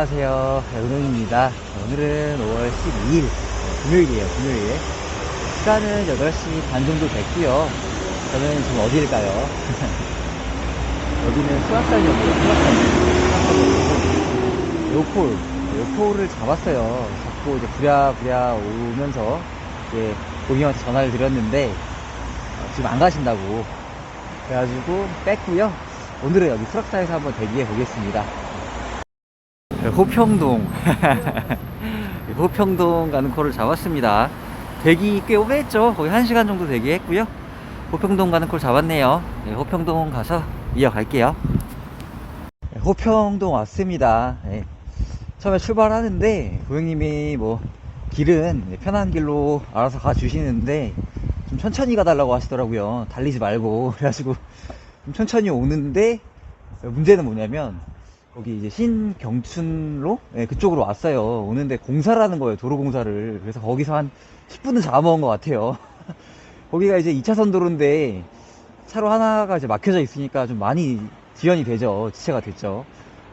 안녕하세요. 은호입니다. 오늘은 5월 12일, 금요일이에요, 금요일. 시간은 8시 반 정도 됐고요 저는 지금 어디일까요? 여기는 수락산이었고요, 수락산. 요폴, 요폴을 잡았어요. 잡고 이제 부랴부랴 오면서 이제 고객님한테 전화를 드렸는데, 어, 지금 안 가신다고. 그래가지고 뺐고요 오늘은 여기 수락산에서 한번 대기해 보겠습니다. 호평동. 호평동 가는 코를 잡았습니다. 대기 꽤 오래 했죠? 거의 1시간 정도 대기했고요. 호평동 가는 콜 잡았네요. 네, 호평동 가서 이어갈게요. 네, 호평동 왔습니다. 네, 처음에 출발하는데 고객님이 뭐 길은 네, 편한 길로 알아서 가주시는데 좀 천천히 가달라고 하시더라고요. 달리지 말고. 그래가지고 좀 천천히 오는데 문제는 뭐냐면 거기 이제 신경춘로 네, 그쪽으로 왔어요. 오는데 공사를 하는 거예요. 도로 공사를. 그래서 거기서 한 10분은 잡아먹은 것 같아요. 거기가 이제 2차선 도로인데 차로 하나가 이제 막혀져 있으니까 좀 많이 지연이 되죠. 지체가 됐죠.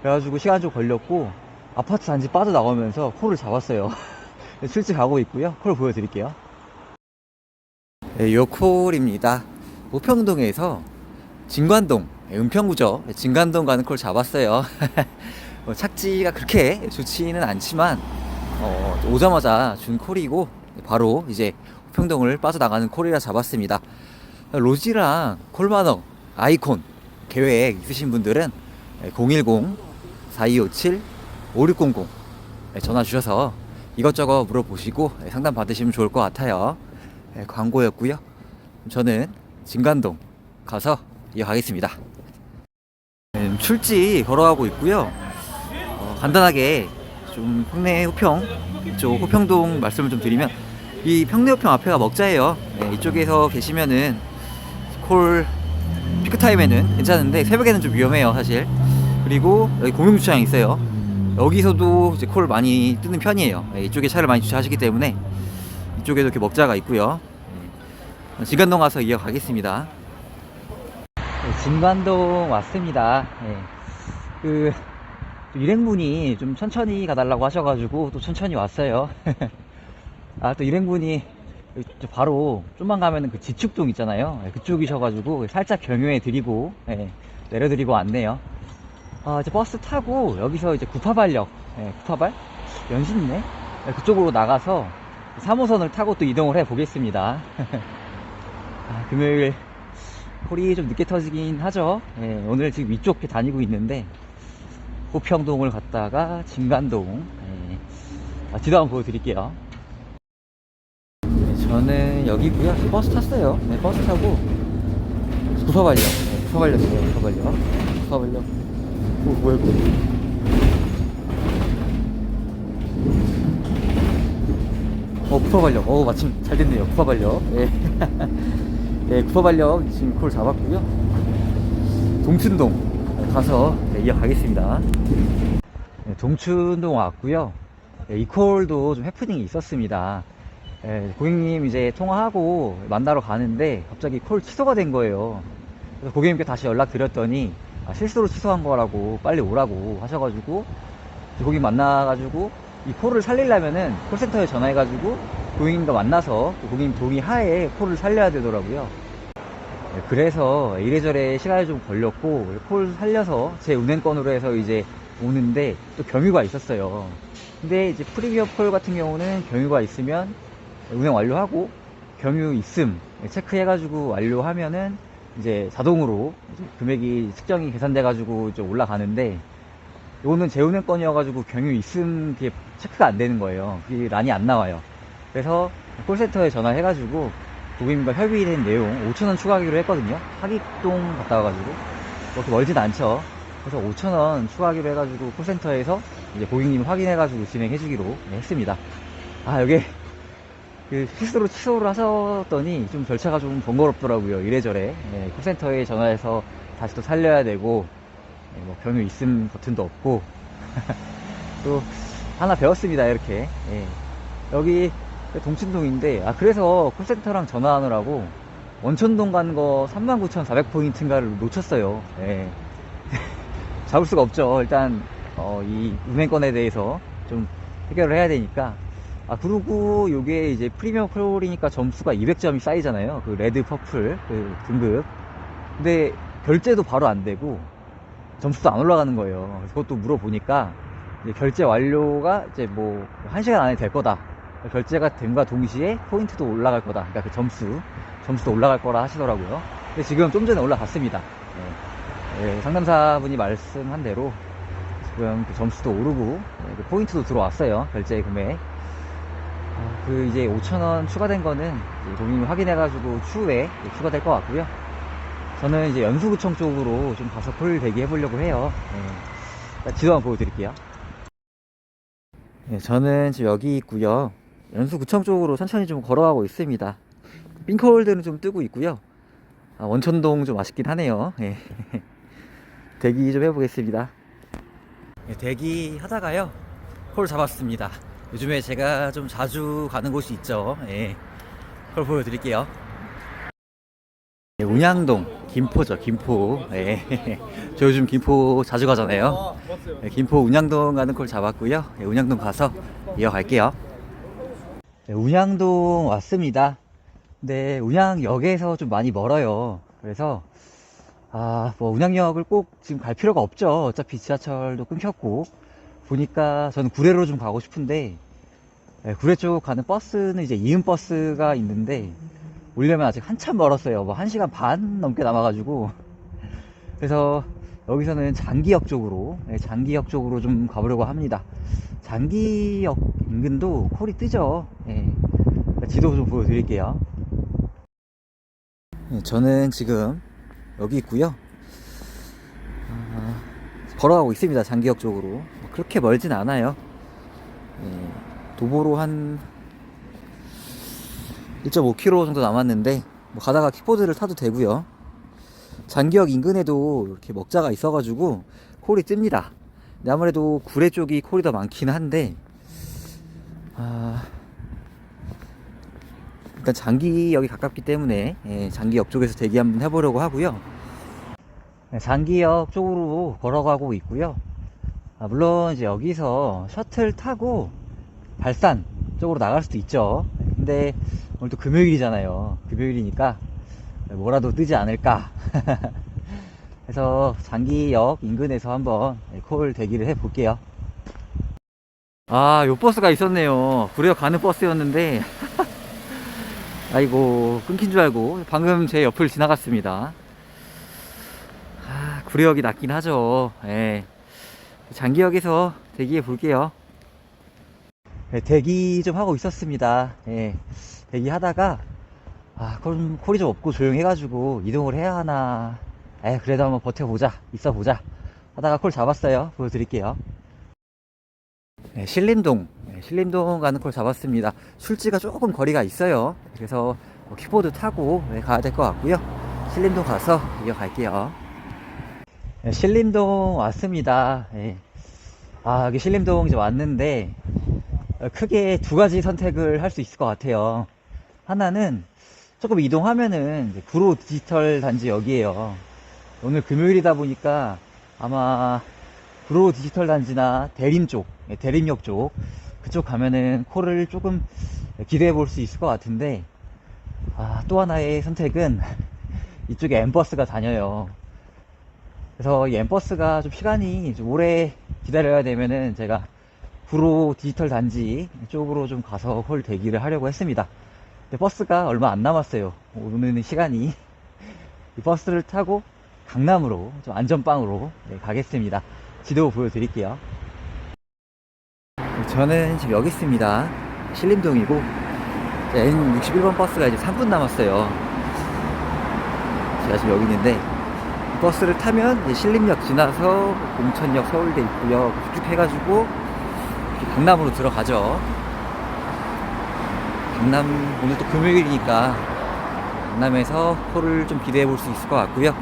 그래가지고 시간 좀 걸렸고 아파트 단지 빠져나오면서 콜을 잡았어요. 가고 있고요. 콜 보여드릴게요. 네, 요 콜입니다. 우평동에서 진관동 네, 은평구죠. 진관동 가는 콜 잡았어요. 뭐 착지가 그렇게 좋지는 않지만 어, 오자마자 준 콜이고 바로 이제 우평동을 빠져나가는 콜이라 잡았습니다. 로지랑 콜마너 아이콘 계획 있으신 분들은 010-4257-5600 전화 주셔서 이것저것 물어보시고 상담 받으시면 좋을 것 같아요. 네, 광고였고요. 저는 진관동 가서 이어가겠습니다. 네, 출지 걸어가고 있고요. 어, 간단하게 좀 평내 호평 이쪽 호평동 말씀을 좀 드리면 이 평내 호평 앞에가 먹자예요. 네, 이쪽에서 계시면은 콜 피크 타임에는 괜찮은데 새벽에는 좀 위험해요 사실. 그리고 여기 공용 주차장 있어요. 여기서도 이제 콜 많이 뜨는 편이에요. 네, 이쪽에 차를 많이 주차하시기 때문에 이쪽에도 이렇게 먹자가 있고요. 네, 진간동 가서 이어가겠습니다. 네, 진관동 왔습니다. 예. 그 일행분이 좀 천천히 가달라고 하셔가지고 또 천천히 왔어요. 아 또 일행분이 저 바로 좀만 가면은 그 지축동 있잖아요. 예, 그쪽이셔가지고 살짝 경유해 드리고 예, 내려드리고 왔네요. 아 이제 버스 타고 여기서 이제 구파발역, 예, 구파발 연신네 예, 그쪽으로 나가서 3호선을 타고 또 이동을 해 보겠습니다. 아, 금요일 콜이 좀 늦게 터지긴 하죠. 예, 오늘 지금 위쪽 에 다니고 있는데 호평동을 갔다가 진간동 예, 아, 뒤도 한번 보여드릴게요. 네, 저는 여기고요. 버스 탔어요. 네, 버스 타고 구서발역, 네, 구서발역이에요. 구서발역, 구서발역. 오, 뭐야 이거? 어, 구서발역. 어, 마침 잘 됐네요. 구서발역. 예. 네, 구서발역 지금 콜 잡았고요. 동춘동 가서 네, 이어가겠습니다. 네, 동춘동 왔고요. 네, 이 콜도 좀 해프닝이 있었습니다. 네, 고객님 이제 통화하고 만나러 가는데 갑자기 콜 취소가 된 거예요. 그래서 고객님께 다시 연락 드렸더니 아, 실수로 취소한 거라고 빨리 오라고 하셔가지고 고객님 만나가지고 이 콜을 살리려면은 콜센터에 전화해가지고 고객님과 만나서 또 고객님 동의 하에 콜을 살려야 되더라고요. 네, 그래서 이래저래 시간이 좀 걸렸고 콜 살려서 제 운행권으로 해서 이제 오는데 또 경유가 있었어요. 근데 이제 프리미어 콜 같은 경우는 경유가 있으면 운행 완료하고 경유 있음 체크해가지고 완료하면은 이제 자동으로 이제 금액이 측정이 계산돼가지고 이제 올라가는데 이거는 재운행권이어가지고 경유 있음 그게 체크가 안 되는 거예요. 그게 란이 안 나와요. 그래서 콜센터에 전화해가지고 고객님과 협의된 내용 5천원 추가하기로 했거든요. 하기동 갔다 와가지고 그렇게 멀진 않죠. 그래서 5천원 추가하기로 해가지고 콜센터에서 이제 고객님 확인해가지고 진행해주기로 했습니다. 아 여기 그 실수로 취소를 하셨더니 좀 절차가 좀 번거롭더라고요. 이래저래 예, 콜센터에 전화해서 다시 또 살려야 되고 예, 뭐 경유 있음 버튼도 없고 또 하나 배웠습니다. 이렇게 예. 여기 동춘동인데 아 그래서 콜센터랑 전화하느라고 원천동 간 거 39,400포인트인가를 놓쳤어요. 예. 잡을 수가 없죠. 일단 어, 이 운행권에 대해서 좀 해결을 해야 되니까 아 그리고 요게 이제 프리미엄 콜이니까 점수가 200점이 쌓이잖아요 그 레드 퍼플 그 등급 근데 결제도 바로 안 되고 점수도 안 올라가는 거예요 그것도 물어보니까 결제 완료가 이제 뭐 1시간 안에 될 거다 결제가 됨과 동시에 포인트도 올라갈 거다 그러니까 그 점수 점수도 올라갈 거라 하시더라고요 근데 지금 좀 전에 올라갔습니다 예. 예, 상담사분이 말씀한 대로 지금 그 점수도 오르고 예, 그 포인트도 들어왔어요 결제 금액 아, 그 이제 5,000원 추가된 거는 도민이 확인해가지고 추후에 추가될 것 같고요. 저는 이제 연수구청 쪽으로 좀 가서 콜 대기 해 보려고 해요. 네. 지도 한번 보여드릴게요. 네, 저는 지금 여기 있고요. 연수구청 쪽으로 천천히 좀 걸어가고 있습니다. 冰콜들은 좀 뜨고 있고요. 아, 원천동 좀 아쉽긴 하네요. 예. 대기 좀 해보겠습니다. 네, 대기 하다가요. 콜 잡았습니다. 요즘에 제가 좀 자주 가는 곳이 있죠. 예. 그걸 보여드릴게요. 예, 운양동, 김포죠, 김포. 예. 저 요즘 김포 자주 가잖아요. 예, 김포 운양동 가는 콜 잡았고요. 예, 운양동 가서 이어갈게요. 네, 운양동 왔습니다. 근데 운양역에서 좀 많이 멀어요. 그래서 아, 뭐 운양역을 꼭 지금 갈 필요가 없죠. 어차피 지하철도 끊겼고 보니까 저는 구례로 좀 가고 싶은데 예, 구례 쪽 가는 버스는 이제 이음 버스가 있는데 오려면 아직 한참 멀었어요. 뭐 1시간 반 넘게 남아가지고 그래서 여기서는 장기역 쪽으로 예, 장기역 쪽으로 좀 가보려고 합니다. 장기역 인근도 콜이 뜨죠. 예. 지도 좀 보여드릴게요. 예, 저는 지금 여기 있고요. 아, 걸어가고 있습니다. 장기역 쪽으로. 뭐 그렇게 멀진 않아요. 예, 도보로 한 1.5km 정도 남았는데 뭐 가다가 킥보드를 타도 되고요. 장기역 인근에도 이렇게 먹자가 있어가지고 콜이 뜹니다. 근데 아무래도 구례 쪽이 콜이 더 많긴 한데 아, 일단 장기역이 가깝기 때문에 예, 장기역 쪽에서 대기 한번 해보려고 하고요. 네, 장기역 쪽으로 걸어가고 있고요. 아, 물론 이제 여기서 셔틀 타고 발산 쪽으로 나갈 수도 있죠. 근데 오늘 또 금요일이잖아요. 금요일이니까 뭐라도 뜨지 않을까. 그래서 장기역 인근에서 한번 콜 대기를 해 볼게요. 아, 요 버스가 있었네요. 구례역 가는 버스였는데, 아이고, 끊긴 줄 알고, 방금 제 옆을 지나갔습니다. 아, 구례역이 낫긴 하죠. 예. 장기역에서 대기해 볼게요. 네, 대기 좀 하고 있었습니다. 예. 대기 하다가, 아, 콜, 콜이 좀 없고 조용해가지고 이동을 해야 하나. 에, 그래도 한번 버텨보자. 있어보자. 하다가 콜 잡았어요. 보여드릴게요. 네, 신림동. 네, 신림동 가는 콜 잡았습니다. 술지가 조금 거리가 있어요. 그래서 뭐 키보드 타고 네, 가야 될 것 같고요. 신림동 가서 이어갈게요. 네, 신림동 왔습니다. 예. 아, 여기 신림동 이제 왔는데, 어, 크게 두 가지 선택을 할 수 있을 것 같아요. 하나는 조금 이동하면은 구로 디지털 단지 여기에요. 오늘 금요일이다 보니까 아마 구로 디지털 단지나 대림 쪽, 예, 대림역 쪽 그쪽 가면은 콜을 조금 기대해 볼 수 있을 것 같은데 아, 또 하나의 선택은 이쪽에 엠버스가 다녀요. 그래서 이 엠버스가 좀 시간이 좀 오래 기다려야 되면은 제가 구로 디지털 단지 쪽으로 좀 가서 콜 대기를 하려고 했습니다. 근데 버스가 얼마 안 남았어요. 오는 시간이. 이 버스를 타고 강남으로 좀 안전빵으로 네, 가겠습니다. 지도 보여드릴게요. 저는 지금 여기 있습니다. 신림동이고 N61번 버스가 이제 3분 남았어요. 제가 지금 여기 있는데 이 버스를 타면 신림역 지나서 공천역 서울대 있고요. 쭉 해가지고 강남으로 들어가죠. 강남 오늘 또 금요일이니까 강남에서 콜을 좀 기대해 볼 수 있을 것 같고요.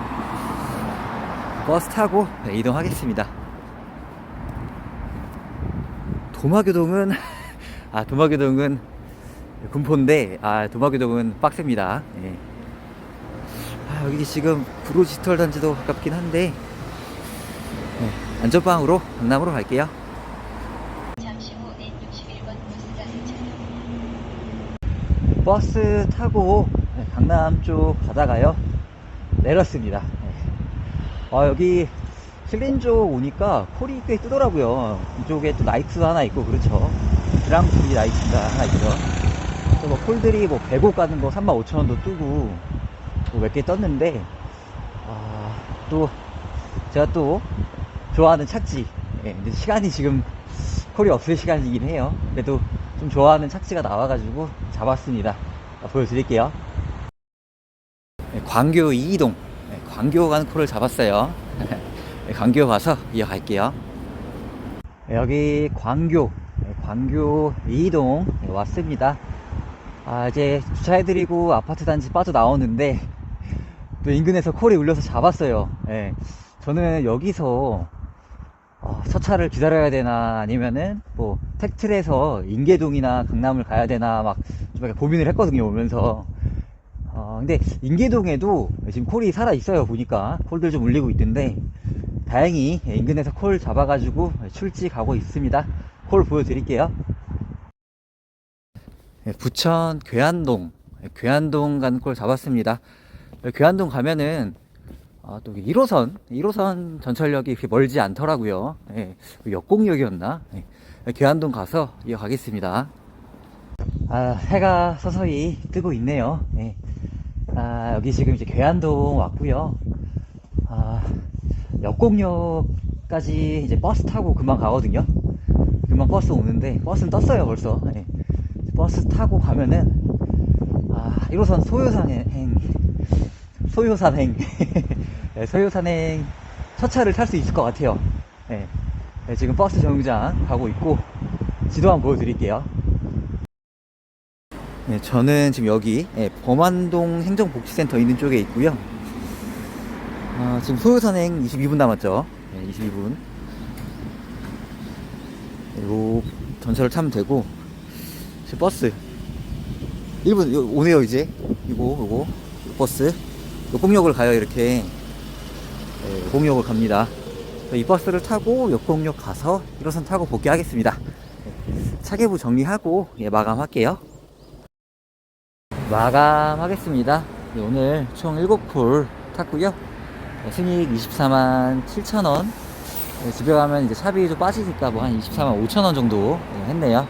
버스 타고 네, 이동하겠습니다. 도마교동은 아 도마교동은 군포인데 아 도마교동은 빡셉니다. 예. 아, 여기 지금 구로지털 단지도 가깝긴 한데 네, 안전방으로 강남으로 갈게요. 잠시 후 N61번 버스가 도착합니다. 버스 타고 네, 강남 쪽 가다가요 내렸습니다. 네. 아, 여기 실린 쪽 오니까 콜이 꽤 뜨더라고요. 이쪽에 또 나이트가 하나 있고 그렇죠. 그랑프리 나이트가 하나 있죠. 또뭐 콜들이 뭐 100옥 가는 거 35,000원도 뜨고 뭐몇개 떴는데 아, 또 제가 또 좋아하는 착지. 예, 시간이 지금 콜이 없을 시간이긴 해요. 그래도 좀 좋아하는 착지가 나와가지고 잡았습니다. 아, 보여드릴게요. 네, 광교 이이동. 네, 광교 가는 콜을 잡았어요. 네, 광교 가서 이어갈게요. 네, 여기 광교, 네, 광교 이이동 네, 왔습니다. 아, 이제 주차해드리고 아파트 단지 빠져나오는데 또 인근에서 콜이 울려서 잡았어요. 예. 저는 여기서 어, 첫 차를 기다려야 되나 아니면은 뭐 택트에서 인계동이나 강남을 가야 되나 막 좀 고민을 했거든요 오면서 어, 근데 인계동에도 지금 콜이 살아 있어요 보니까. 콜들 좀 울리고 있던데. 다행히 인근에서 콜 잡아가지고 출지 가고 있습니다. 콜 보여드릴게요. 예, 부천 괴안동 예, 괴안동 가는 콜 잡았습니다. 예, 괴안동 가면은 아, 또 1호선 1호선 전철역이 그렇게 멀지 않더라고요. 예, 역곡역이었나? 예, 괴안동 가서 이어가겠습니다. 아, 해가 서서히 뜨고 있네요. 예. 아, 여기 지금 이제 괴안동 왔고요. 아, 역곡역까지 이제 버스 타고 금방 가거든요. 금방 버스 오는데 버스는 떴어요 벌써. 예. 버스 타고 가면은 아 1호선 소요산행 소요산행. 네, 소요산행 첫 차를 탈 수 있을 것 같아요. 네. 네, 지금 버스 정류장 가고 있고 지도 한번 보여드릴게요 네, 저는 지금 여기 예, 범안동 행정복지센터 있는 쪽에 있고요. 아, 지금 소요산행 22분 남았죠? 네, 22분. 요 전철을 타면 되고 지금 버스. 1분 요- 오네요 이제. 이거 요거 버스. 역공역을 가요 이렇게. 네, 역공역을 갑니다. 이 버스를 타고 역공역 가서 1호선 타고 복귀하겠습니다. 네, 차계부 정리하고 예, 마감할게요 마감하겠습니다 네, 오늘 총 7콜 탔고요 네, 순이익 24만 7천원 집에 가면 이제 차비 좀 빠지니까 뭐 한 24만 5천원 정도 예, 했네요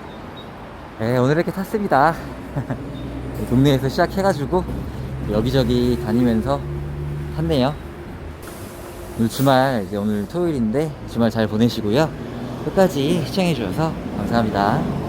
네, 오늘 이렇게 탔습니다. 동네에서 시작해가지고 여기저기 다니면서 탔네요. 오늘 주말, 이제 오늘 토요일인데 주말 잘 보내시고요. 끝까지 시청해주셔서 감사합니다.